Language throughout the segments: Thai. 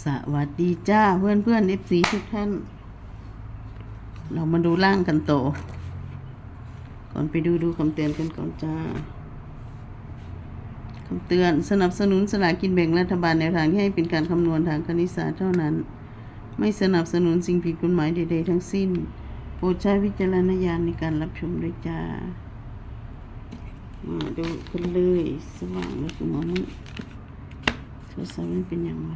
สวัสดีจ้าเพื่อนเพื่อนเอฟซีทุกท่าน เรามาดูร่างกันโต ก่อนไปดูดูคำเตือนกันก่อนจ้าคำเตือนสนับสนุนสลากกินแบ่งรัฐบาลแนวทางที่ให้เป็นการคำนวณทางคณิตศาสตร์เท่านั้น ไม่สนับสนุนสิ่งผิดกฎหมายใดๆทั้งสิ้น โปรดใช้วิจารณญาณในการรับชมด้วยจ้ามาดูกันเลย สว่างแล้วคือหมอมือโทรศัพท์มันเป็นยังไง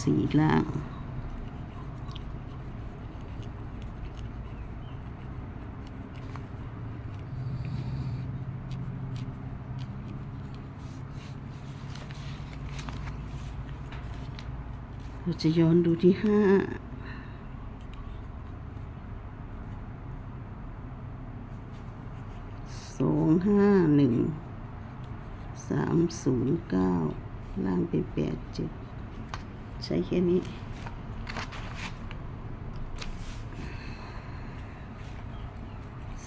สีล่างเราจะย้อนดูที่ห้าสองห้าหนึ่งสามศูนย์เก้าล่างเป็นแปดเจ็ด ใช้แค่นี้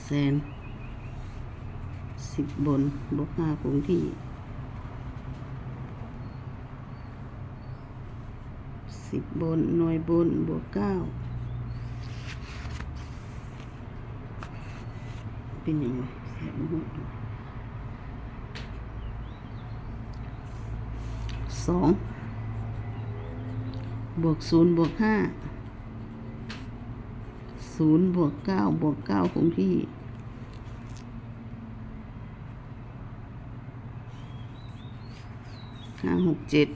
แสนสิบบนบวกห้าคงที่สิบบนหน่วยบนบวกเก้าเป็นยังไงแสบหูสอง บวกศูนย์บวกห้าศูนย์บวกเก้าบวกเก้าคงที่ห้าหกเจ็ด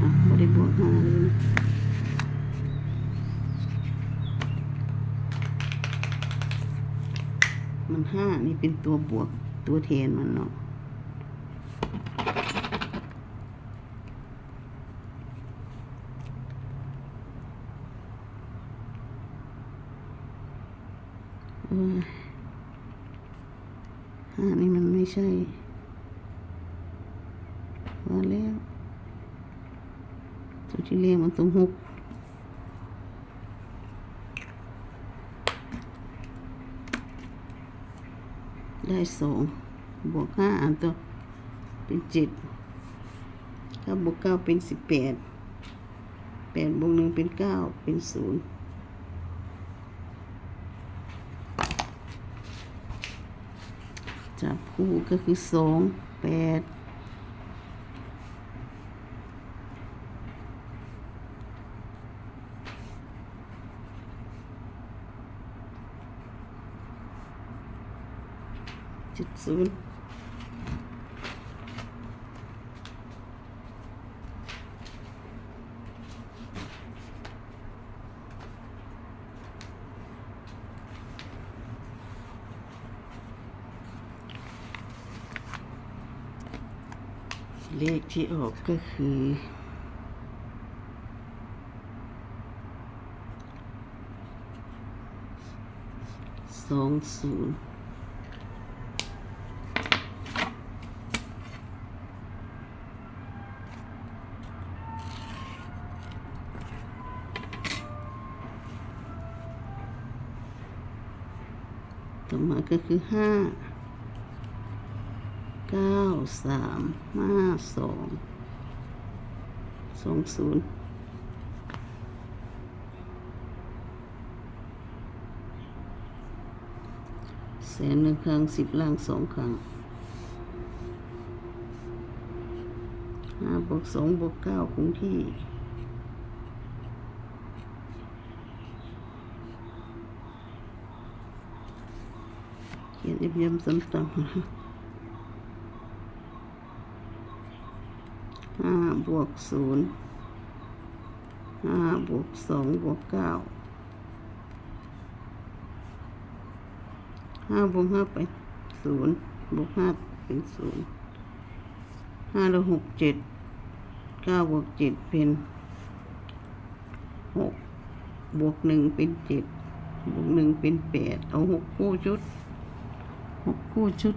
อะบริบวกห้าเลยนะมัน ห้านี่เป็นตัวบวกตัวแทนมันเนาะห้านี่มันไม่ใช่ว่าแล้วตัวที่เรียกมันต้องหก ได้สองบวกห้าอันตัวเป็นเจ็ดถ้าบวกเก้าเป็นสิบแปดแปดบวกหนึ่งเป็นเก้าเป็นศูนย์จับคู่ก็คือสองแปด ศูนย์เลขที่ออกก็คือสองศูนย์ ก็คือห้าเก้าสามห้าสองสองศูนย์แสนหนึ่งครั้งสิบล่างสองครั้งห้าบวกสองบวกเก้าคงที่ ขียนเอียมๆซ้ำๆนะคะห้าบวกศูนย์ห้าบวกสองบวกเก้าห้าบวกห้าไปศูนย์บวกห้าเป็นศูนย์ห้าแล้วหกเจ็ดเก้าบวกเจ็ดเป็นหกบวกหนึ่งเป็นเจ็ดบวกหนึ่งเป็นแปดเอาหกคู่ชุด คู่ชุด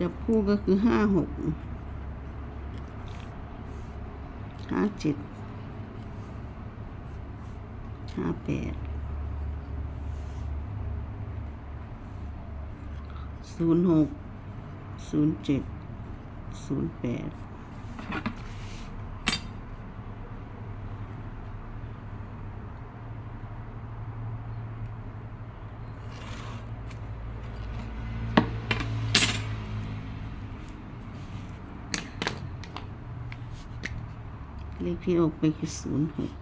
จับคู่ก็คือห้าหกห้าเจ็ดห้าแปดศูนย์หกศูนย์เจ็ด ศูนย์แปดเลขที่ออกไปคือศูนย์หก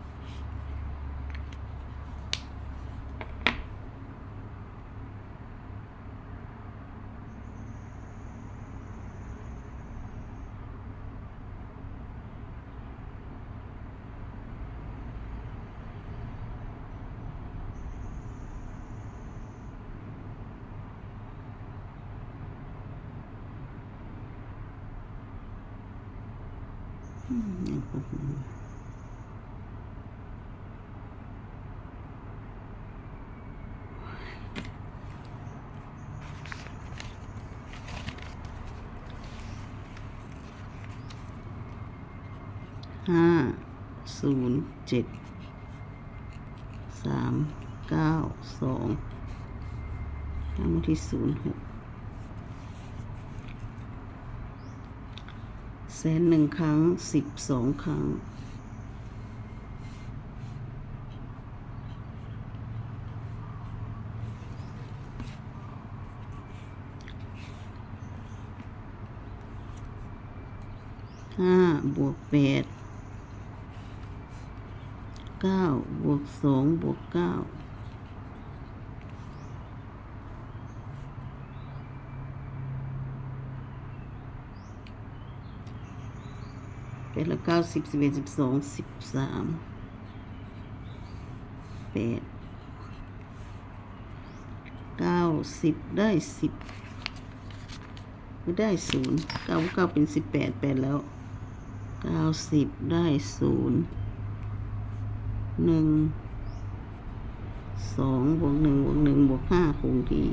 ห้าศูนย์เจ็ดสามเก้าสองตั้งที่ศูนย์หก สนหนึ่งครั้งสิบสองครั้ง ห้าบวกแปดเก้าบวกสองบวกเก้า แปดและเก้าสิบสิบเอ็ดสิบสองสิบสามแปดเก้าสิบได้สิบไม่ได้ศูนย์เก้าเก้าเป็นสิบแปดแปดแล้วเก้าสิบได้ศูนย์หนึ่งสองบวกหนึ่งบวกหนึ่งบวกห้าคงที่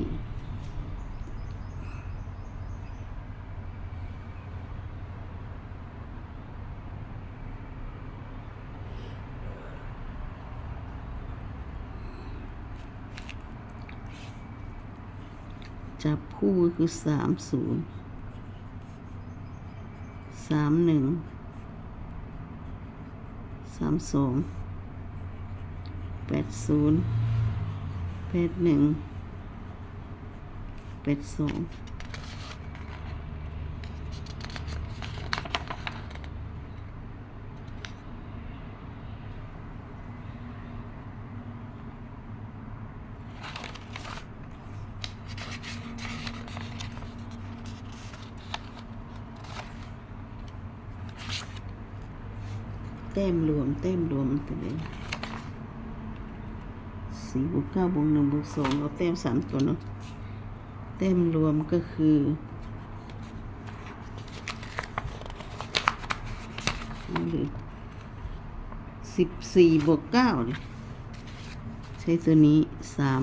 จับคู่ก็คือสามศูนย์สามหนึ่งสามสองแปดศูนย์แปดหนึ่งแปดสอง แต้มรวม แต้มรวมตัวเลยสี่บวกเก้าบวกหนึ่งบวกสองเอาแต้มสามตัวเนาะแต้มรวมก็คือสิบสี่บวกเก้าเลยใช้ตัวนี้สาม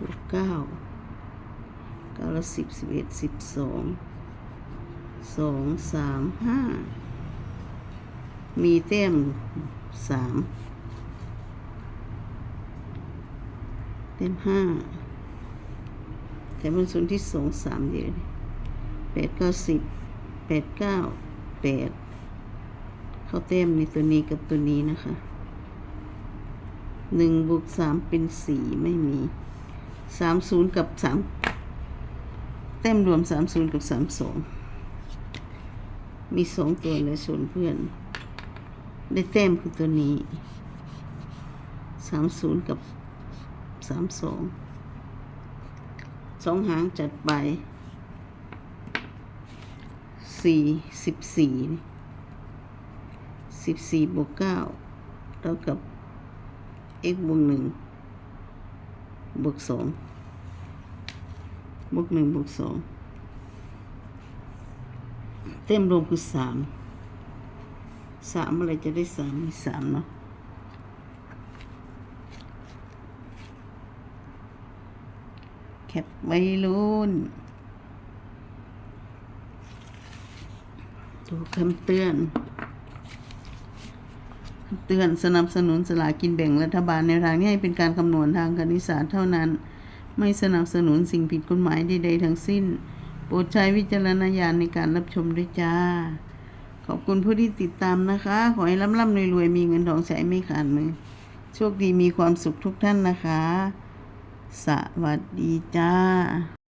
บวกเก้าเก้าละสิบสิบเอ็ดสิบสอง สองสามห้ามีแต้มสามแต้มห้าแต่มันส่วนที่สองสามเดียวแปดเก้าสิบแปดเก้าแปดเข้าแต้มในตัวนี้กับตัวนี้นะคะหนึ่งบวกสามเป็นสี่ไม่มีสามศูนย์กับสามแต้มรวมสามศูนย์กับสามสอง มีสองตัวเลยส่วนเพื่อน ได้แต้มคือตัวนี้สามศูนย์กับสามสองสองหางจัดไปสี่สิบสี่สิบสี่บวกเก้าเท่ากับ x บวกหนึ่งบวกสองบวกหนึ่งบวกสอง เต็มรวมคือสามสามอะไรจะได้สามมีสามเนาะแคปไว้รุ่นดูคำเตือนเตือนสนับสนุนสลากินแบ่งรัฐบาลในทางนี้ให้เป็นการคำนวณทางคณิตศาสตร์เท่านั้น ไม่สนับสนุนสิ่งผิดกฎหมายใดๆทั้งสิ้น โปรดใช้วิจารณญาณในการรับชมด้วยจ้า ขอบคุณผู้ที่ติดตามนะคะ ขอให้ร่ำๆรวยๆ มีเงินทองใช้ไม่ขาดมือ โชคดีมีความสุขทุกท่านนะคะ สวัสดีจ้า